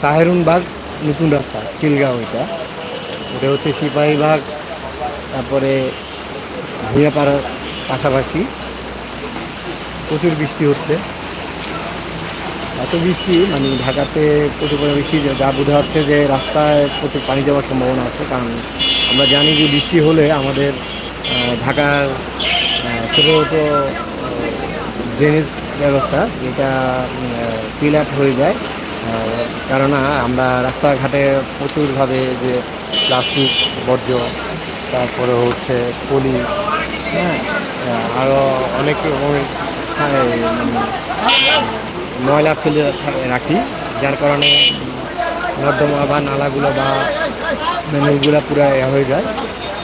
Saherun bug, নতুন রাস্তা, চিলগাঁও এটা। এটা হচ্ছে সিপাহীবাগ তারপরে ভূঁয়াপাড়ার পাশাপাশি। প্রচুর বৃষ্টি হচ্ছে। এত বৃষ্টি মানে ঢাকাতে প্রচুর পরিমাণে বৃষ্টি, যা বোঝা যাচ্ছে যে রাস্তায় প্রচুর পানি যাওয়ার সম্ভাবনা আছে, কারণ আমরা জানি যে বৃষ্টি হলে আমাদের ঢাকার ছোটো ছোটো ড্রেনেজ ব্যবস্থা, যেটা ফিল আপ হয়ে যায় কেননা আমরা রাস্তাঘাটে প্রচুরভাবে যে প্লাস্টিক, বর্জ্য, তারপরে হচ্ছে পলি হ্যাঁ আরও অনেক মানে ময়লা ফেলে রাখি, যার কারণে নর্দমা বা নালাগুলো বা মেনুগুলো পুরো হয়ে যায়,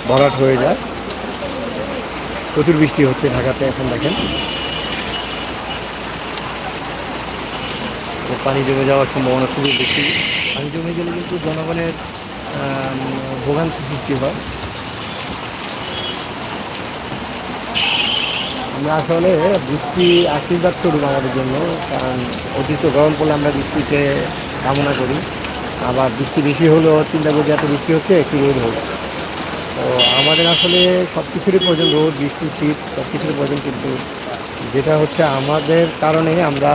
ভরাট হয়ে যায়। প্রচুর বৃষ্টি হচ্ছে ঢাকাতে, এখন দেখেন। পানি জমে যাওয়ার সম্ভাবনা খুবই বেশি। পানি জমে গেলে কিন্তু জনগণের ভোগান্তি সৃষ্টি হয়। আমরা আসলে বৃষ্টি আশীর্বাদ স্বরূপ আমাদের জন্য, কারণ অতিরিক্ত গরম পড়লে আমরা বৃষ্টিতে কামনা করি। আবার বৃষ্টি বেশি হলেও চিন্তা করি এত বৃষ্টি হচ্ছে, একটু রোদ হোক। তো আমাদের আসলে সব কিছুরই প্রয়োজন রোদ, বৃষ্টি, শীত সব কিছুরই প্রয়োজন, কিন্তু যেটা হচ্ছে আমাদের কারণে আমরা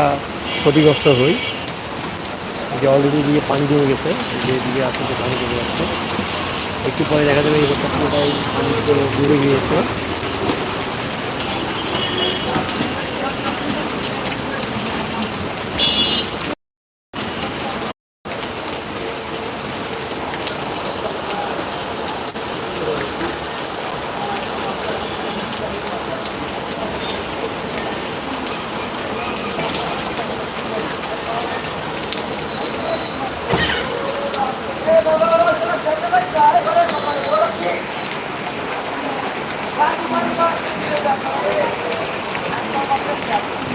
ক্ষতিগ্রস্ত হই। যে অলরেডি দিয়ে পানি জমে গেছে, যে দিকে আস্তে পানি জমে যাচ্ছে একটু পরে দেখা যাবে এই পুরোটাই পানি ডুবে গিয়েছে। Thank you.